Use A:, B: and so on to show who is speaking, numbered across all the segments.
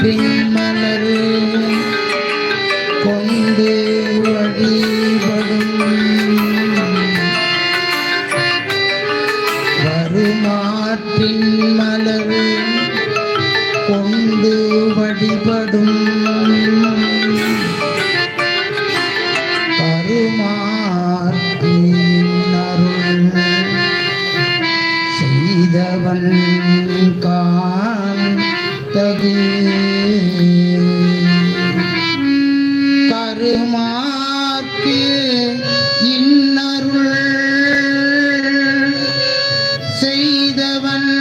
A: பின்மலர் கொண்டு வழிபடும் வருமாற்றின் மலர் கொண்டு வழிபடும் செய்தவன் கா தகீர் கருமாக்கு இன்னருள் செய்தவன்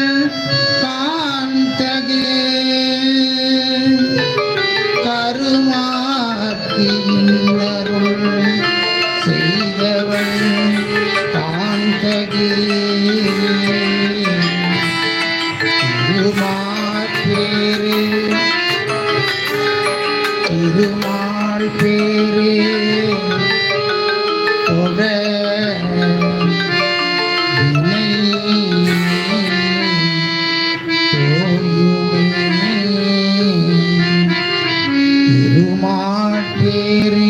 A: காந்தகே கருமாக்கு இன்னருள் செய்தவன் காந்தகே திருமா தோயுமே.